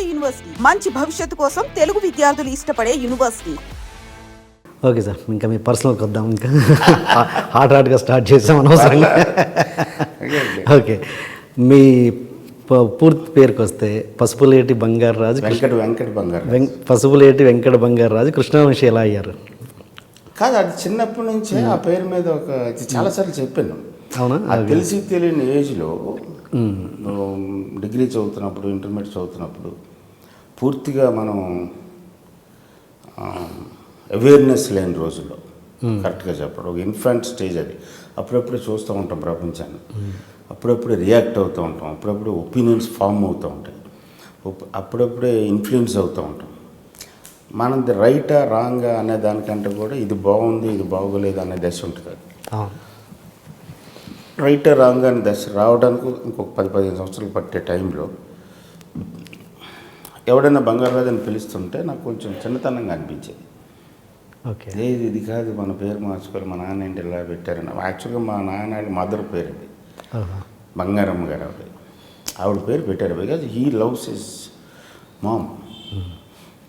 నాడు యూనివర్సిటీ. మంచి భవిష్యత్తు కోసం తెలుగు విద్యార్థులు ఇష్టపడే యూనివర్సిటీ. ఓకే సార్ ఇంకా మీ పర్సనల్కి వద్దాం ఇంకా. హాట్ హాట్గా స్టార్ట్ చేసాం అనవసరంగా. ఓకే మీ ప- పూర్తి పేరుకి వస్తే పసుపులేటి బంగారు రాజు వెంకట వెంకట బంగారు పసుపులేటి వెంకట బంగారు రాజు కృష్ణవంశీ ఎలా అయ్యారు. కాదు అది చిన్నప్పటి నుంచే ఆ పేరు మీద ఒక చాలాసార్లు చెప్పాను. అవునా? అది తెలిసి తెలియని ఏజ్లో డిగ్రీ చదువుతున్నప్పుడు ఇంటర్మీడియట్ చదువుతున్నప్పుడు పూర్తిగా మనం అవేర్నెస్ లేని రోజుల్లో కరెక్ట్గా చెప్పడం ఒక ఇన్ఫాంట్ స్టేజ్ అది. అప్పుడప్పుడే చూస్తూ ఉంటాం ప్రపంచాన్ని. అప్పుడప్పుడే రియాక్ట్ అవుతూ ఉంటాం. అప్పుడప్పుడు ఒపీనియన్స్ ఫామ్ అవుతూ ఉంటాయి. అప్పుడప్పుడే ఇన్ఫ్లుయెన్స్ అవుతూ ఉంటాం. మనది రైటా రాంగా అనే దానికంటే కూడా ఇది బాగుంది ఇది బాగోలేదు అనే దశ ఉంటుంది రైట్ రాంగ్ అని దశ రావడానికి ఇంకొక పది పదిహేను సంవత్సరాలు పట్టే టైంలో ఎవడైనా బంగారాజు అని పిలుస్తుంటే నాకు కొంచెం చిన్నతనంగా అనిపించేది. ఓకే. లేదు ఇది కాదు మన పేరు మార్చుకోవాలి మా నాన్న ఏంటి ఇలా పెట్టారని యాక్చువల్గా మా నాన్న మదర్ పేరు ఇది ఓహో. బంగారమ్మ గారు ఆవిడ. ఆవిడ పేరు పెట్టారు. Because he loves his mom.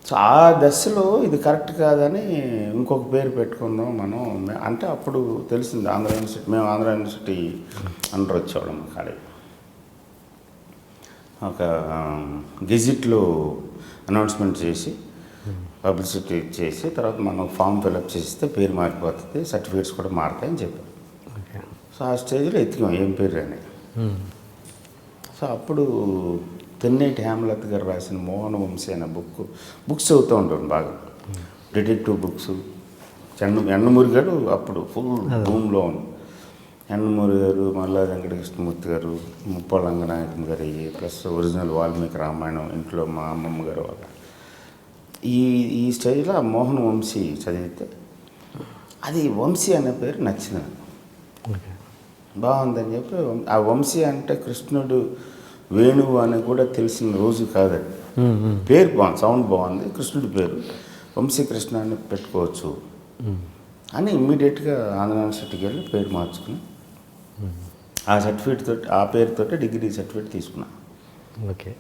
So ఆ దశలో ఇది కరెక్ట్ కాదని ఇంకొక పేరు పెట్టుకుందాం మనం. అంటే అప్పుడు తెలిసింది ఆంధ్ర యూనివర్సిటీ మేము ఆంధ్ర యూనివర్సిటీ అండర్ వచ్చేవాళ్ళం కాలేజ్ ఒక గెజిట్లో అనౌన్స్మెంట్ చేసి పబ్లిసిటీ చేసి తర్వాత మనం ఫామ్ ఫిలప్ చేస్తే పేరు మారిపోతుంది సర్టిఫికేట్స్ కూడా మారుతాయని చెప్పారు. సో ఆ స్టేజ్లో ఎత్తికాం ఏం పేరు అని. సో అప్పుడు తెన్నేటి హేమలత్ గారు రాసిన మోహన వంశీ అనే బుక్ బుక్స్ చదువుతూ ఉంటాను బాగా. Detective books. చెన్న ఎండమూరి గారు అప్పుడు ఫుల్ భూమిలో ఉంది ఎండమూరి గారు మల్లా వెంకటకృష్ణమూర్తి గారు ముప్పాళ్ళ రంగనాయకం గారు ప్లస్ ఒరిజినల్ వాల్మీకి రామాయణం ఇంట్లో మా అమ్మమ్మ గారు వాళ్ళ ఈ ఈ స్టేజ్లో ఆ మోహన్ వంశీ చదివితే అది వంశీ అనే పేరు నచ్చింది నాకు. బాగుందని చెప్పి ఆ వంశీ అంటే కృష్ణుడు వేణువు అని కూడా తెలిసిన రోజు కాదండి. పేరు బాగుంది సౌండ్ బాగుంది కృష్ణుడి పేరు. వంశీ కృష్ణ అని పెట్టుకోవచ్చు. అని ఇమ్మీడియట్గా ఆంధ్ర యూనివర్సిటీకి వెళ్ళి పేరు మార్చుకుని ఆ సర్టిఫికేట్ తోటి ఆ పేరుతోటి డిగ్రీ సర్టిఫికేట్ తీసుకున్నా. ఓకే.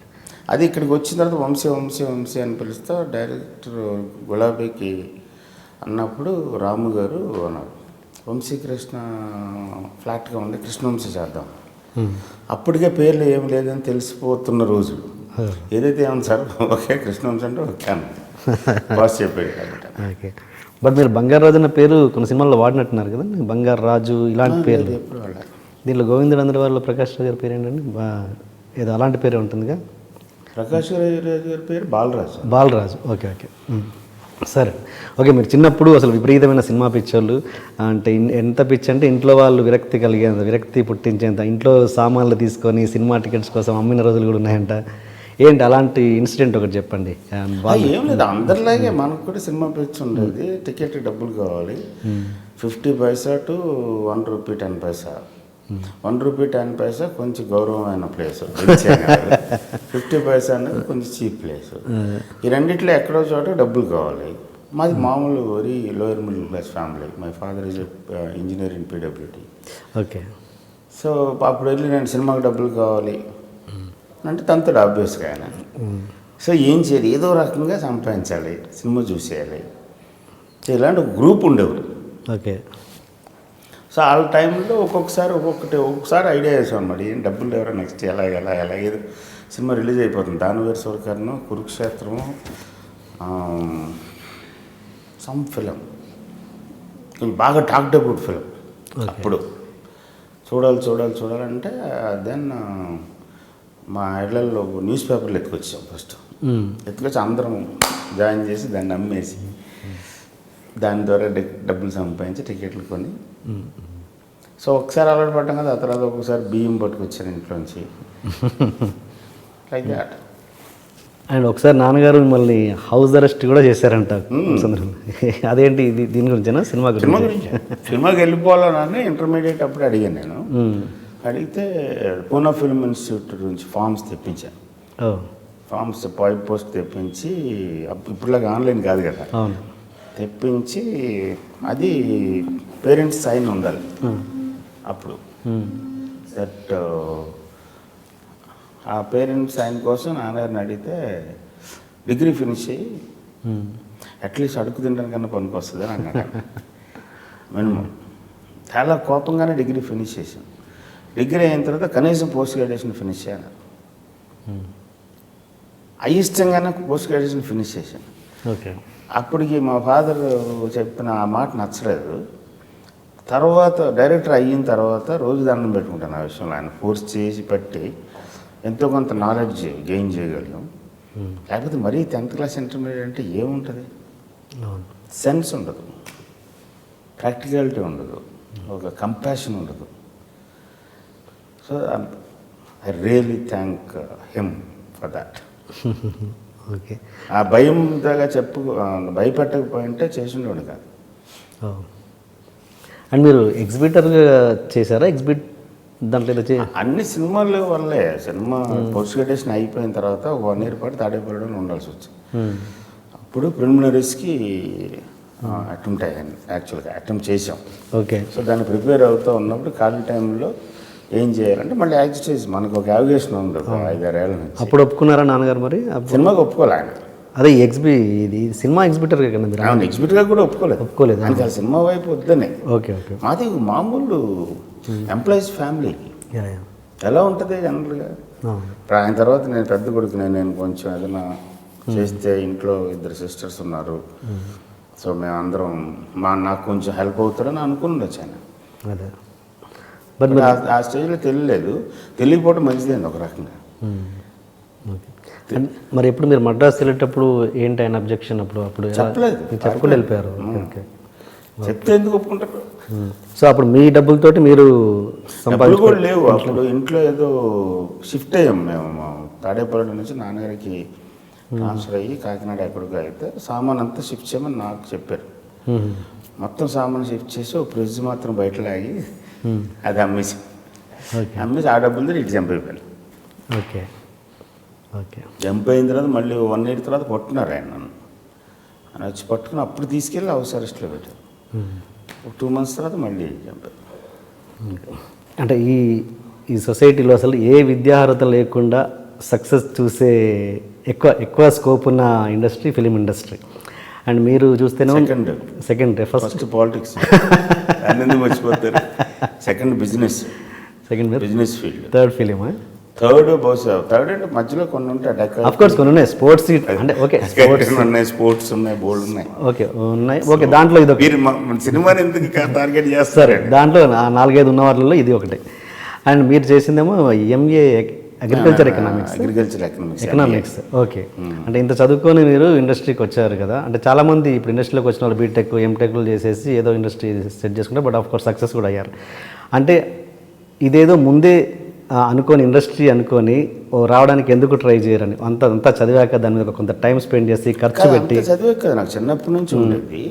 అది ఇక్కడికి వచ్చిన తర్వాత వంశీ వంశీ వంశీ అని పిలుస్తా డైరెక్టర్ గులాబీకి అన్నప్పుడు రాము గారు అన్నారు. వంశీకృష్ణ ఫ్లాట్గా ఉంది కృష్ణవంశీ చేద్దాం. అప్పటికే పేర్లు ఏం లేదని తెలిసిపోతున్న రోజులు. Hmm. ఏదైతే ఏమన్నా సార్ ఓకే కృష్ణవంశీ అంటే ఓకే అన్న బాస్ చెప్పాడు కాబట్టి. బట్ మీరు బంగారు రాజు అన్న పేరు కొన్ని సినిమాల్లో వాడినట్టున్నారు కదా బంగారు రాజు ఇలాంటి పేర్లు. అది ఎప్పుడు వాళ్ళ ప్రకాష్ రాజు గారి పేరు ఏంటండి? ఏదో అలాంటి పేరే ఉంటుందిగా. ప్రకాష్ రాజు గారి పేరు బాలరాజు. Balaraju okay okay. సరే. ఓకే మీరు చిన్నప్పుడు అసలు విపరీతమైన సినిమా పిచ్చోళ్ళు. అంటే ఎంత పిచ్చి అంటే ఇంట్లో వాళ్ళు విరక్తి కలిగేంత విరక్తి పుట్టించేంత ఇంట్లో సామాన్లు తీసుకొని సినిమా టికెట్స్ కోసం అమ్మిన రోజులు కూడా ఉన్నాయంట. ఏంటి అలాంటి ఇన్సిడెంట్ ఒకటి చెప్పండి. ఏం లేదు అందరిలాగే మనకు కూడా సినిమా పిచ్చి ఉండేది. టికెట్ డబ్బులు కావాలి. Fifty paisa to one rupee ten paisa. One rupee ten paisa కొంచెం గౌరవమైన ప్లేస్. ఫిఫ్టీ పైసా అనేది కొంచెం చీప్ ప్లేస్. ఈ రెండిట్లో ఎక్కడో చోట డబ్బులు కావాలి. మాది మామూలు very lower middle class family. My father is engineer in PWT okay. So అప్పుడు వెళ్ళి నేను సినిమాకి డబ్బులు కావాలి. అంటే తనతో ఆబ్వియస్గా ఆయన. సో ఏం చేయాలి? ఏదో రకంగా సంపాదించాలి సినిమా చూసేయాలి. సో ఇలాంటి గ్రూప్ ఉండేవారు ఓకే. సో ఆ టైంలో ఒక్కొక్కసారి ఒక్కొక్కటి ఒక్కొక్కసారి ఐడియా చేసాం అన్నమాట ఏం డబ్బులు ఎవరో నెక్స్ట్ ఎలా ఎలా ఎలా? ఏదో సినిమా రిలీజ్ అయిపోతుంది. దానివేరు సోర్కర్ను కురుక్షేత్రము సమ్ ఫిలిం. బాగా టాక్డ్ అబౌట్ ఫిలిం అప్పుడు. చూడాలి చూడాలి చూడాలంటే దెన్ మా ఇళ్ళలో న్యూస్ పేపర్లు ఎత్తుకొచ్చాం ఫస్ట్. ఎత్తుకొచ్చి అందరం జాయిన్ చేసి దాన్ని అమ్మేసి దాని ద్వారా డి- డబ్బులు సంపాదించి టికెట్లు కొని. సో ఒకసారి అలవాటు పడ్డాం కదా ఆ తర్వాత ఒక్కొక్కసారి బియ్యం పట్టుకొచ్చాను ఇంట్లోంచి. లైక్ దాట్ అండ్ ఒకసారి నాన్నగారు మిమ్మల్ని హౌస్ అరెస్ట్ కూడా చేశారంట. అదేంటి దీని గురించేనా? సినిమా సినిమా గురించి. గురించి సినిమాకి వెళ్ళిపోవాలని ఇంటర్మీడియట్ అప్పుడు అడిగాను నేను. అడిగితే పూనా ఫిల్మ్ ఇన్స్టిట్యూట్ నుంచి ఫామ్స్ తెప్పించాను ఫామ్స్ పాయి పోస్ట్ తెప్పించి ఇప్పుడులాగా ఆన్లైన్ కాదు కదా. తెప్పించి అది పేరెంట్స్ సైన్ ఉండాలి. అప్పుడు. దట్ ఆ పేరెంట్స్ ఆయన కోసం నాన్నగారిని అడిగితే డిగ్రీ ఫినిష్ అయ్యి అట్లీస్ట్ అడుగు తినడానికన్నా పనికి వస్తుంది ఆయన. మినిమం. చాలా కోపంగానే డిగ్రీ ఫినిష్ చేశాను డిగ్రీ అయిన తర్వాత కనీసం పోస్ట్ గ్రాడ్యుయేషన్ ఫినిష్ చేయాలి. అయిష్టంగానే పోస్ట్ గ్రాడ్యుయేషన్ ఫినిష్ చేశాను. ఓకే. అప్పటికి మా ఫాదర్ చెప్పిన ఆ మాట నచ్చలేదు. తర్వాత డైరెక్టర్ అయిన తర్వాత రోజు దండం పెట్టుకుంటాను ఆ విషయంలో. ఆయన ఫోర్స్ చేసి పెట్టి ఎంతో కొంత నాలెడ్జ్ గెయిన్ చేయగలిగాం లేకపోతే మరీ టెన్త్ క్లాస్ ఇంటర్మీడియట్ అంటే ఏముంటుంది? సెన్స్ ఉండదు. ప్రాక్టికాలిటీ ఉండదు. ఒక కంపాషన్ ఉండదు. So I really thank him for that okay ఆ భయం దాకా చెప్పు భయపెట్టకపోయింటే చేసిండోడు కాదు. అండ్ మీరు ఎగ్జిబిటర్గా చేశారా? ఎగ్జిబిట్ దాంట్లో అన్ని సినిమాల వల్లే. సినిమా పోస్ట్ గ్రాడ్యుయేషన్ అయిపోయిన తర్వాత ఒక వన్ ఇయర్ పాటు తాడేపల్లిలో ఉండాల్సి వచ్చింది. Hmm. అప్పుడు ప్రిలిమినరీస్కి అటెంప్ట్ అయ్యాను. యాక్చువల్గా అటెంప్ట్ చేసాం ఓకే సో దాన్ని ప్రిపేర్ అవుతూ ఉన్నప్పుడు ఖాళీ టైంలో ఏం చేయాలంటే మళ్ళీ యాక్ట్ చేసి మనకు ఒక యావిగేషన్ ఉంది ఐదారేళ్ళ నుంచి. అప్పుడు ఒప్పుకున్నారా నాన్నగారు మరి? సినిమాకి ఒప్పుకోలే ఆయన. అదే ఎగ్జిబి ఇది సినిమా ఎగ్జిబిటర్ ఆయన ఎగ్జిబిట్గా కూడా ఒప్పుకోలేదు. ఒప్పుకోలేదు ఆయనకి ఆ సినిమా వైపు వద్దనే. Okay okay. మాది మామూలు ఎంప్లాయీస్ ఫ్యామిలీ. ఎలా ఉంటుంది జనరల్గా? అవును. ఇప్పుడు ఆయన తర్వాత నేను పెద్ద కొడుకునే నేను కొంచెం ఏదైనా చేస్తే ఇంట్లో ఇద్దరు సిస్టర్స్ ఉన్నారు. సో మేమందరం మా నాకు కొంచెం హెల్ప్ అవుతారని అనుకుని ఆయన. అదే. బట్ ఆ- స్టేజ్లో తెలియలేదు. తెలియకపోవడం మంచిదండి ఒక రకంగా. మరి ఎప్పుడు మీరు మద్రాస్ వెళ్ళేటప్పుడు ఏంటి ఆయన అబ్జెక్షన్ అప్పుడు? అప్పుడు చెప్పలేదు. మీరు చెప్పకుండా వెళ్ళిపోయారు. చెప్తే ఎందుకు ఒప్పుకుంటారు? సో అప్పుడు మీ డబ్బులతోటి మీరు డబ్బులు కూడా లేవు. అప్పుడు ఇంట్లో ఏదో షిఫ్ట్ అయ్యాం మేము. తాడేపల్లి నుంచి నాన్నగారికి ట్రాన్స్ఫర్ అయ్యి కాకినాడ ఎక్కడికో అయితే సామాన్ అంతా షిఫ్ట్ చేయమని నాకు చెప్పారు. మొత్తం సామాన్ షిఫ్ట్ చేసి ఒక ఫ్రిడ్జ్ మాత్రం బయట లాగి అది అమ్మేసి. ఓకే అమ్మేసి ఆ డబ్బులతో ఇటు జంప్ అయిపోయాను ఓకే ఓకే జంప్ అయిన తర్వాత మళ్ళీ వన్ ఇయర్ తర్వాత పట్టుకున్నారు ఆయన నన్ను. ఆయన వచ్చి పట్టుకుని అప్పుడు తీసుకెళ్ళి హౌస్ అరెస్ట్లో పెట్టారు. ఒక టూ మంత్స్ తర్వాత మళ్ళీ జంప్ అంటే ఈ ఈ సొసైటీలో అసలు ఏ విద్యార్హత లేకుండా సక్సెస్ చూసే ఎక్కువ ఎక్కువ స్కోప్ ఉన్న ఇండస్ట్రీ ఫిలిం ఇండస్ట్రీ. అండ్ మీరు చూస్తేనే. సెకండ్ ఫస్ట్ ఫస్ట్ పాలిటిక్స్ ఎందుకు మర్చిపోతారు. Second business second business field third film third బహుశా థర్డ్ అంటే మధ్యలో కొన్ని ఉంటాయి అఫ్ కోర్స్ కొన్ని ఉన్నాయి స్పోర్ట్స్ అంటే ఓకే స్పోర్ట్స్ ఉన్నాయి స్పోర్ట్స్ ఉన్నాయి బోల్డ్ ఉన్నాయి. ఓకే ఉన్నాయి. ఓకే దాంట్లో ఇది మీరు సినిమాని ఎందుకు టార్గెట్ చేస్తారు? దాంట్లో నాలుగైదు ఉన్న వాటిల్లో ఇది ఒకటి. అండ్ మీరు చేసిందేమో MA agriculture economics agriculture economics economics okay అంటే ఇంత చదువుకొని మీరు ఇండస్ట్రీకి వచ్చారు కదా. అంటే చాలా మంది ఇప్పుడు ఇండస్ట్రీలోకి వచ్చిన వాళ్ళు బీటెక్ ఎంటెక్లు చేసేసి ఏదో ఇండస్ట్రీ సెట్ చేసుకుంటారు బట్ ఆఫ్ కోర్స్ సక్సెస్ కూడా అయ్యారు. అంటే ఇదేదో ముందే అనుకోని ఇండస్ట్రీ అనుకొని రావడానికి ఎందుకు ట్రై చేయరని అంత అంతా చదివాక దాని మీద కొంత టైం స్పెండ్ చేసి ఖర్చు పెట్టి అంత చదివే కదా. నాకు చిన్నప్పటి నుంచి ఉండేది.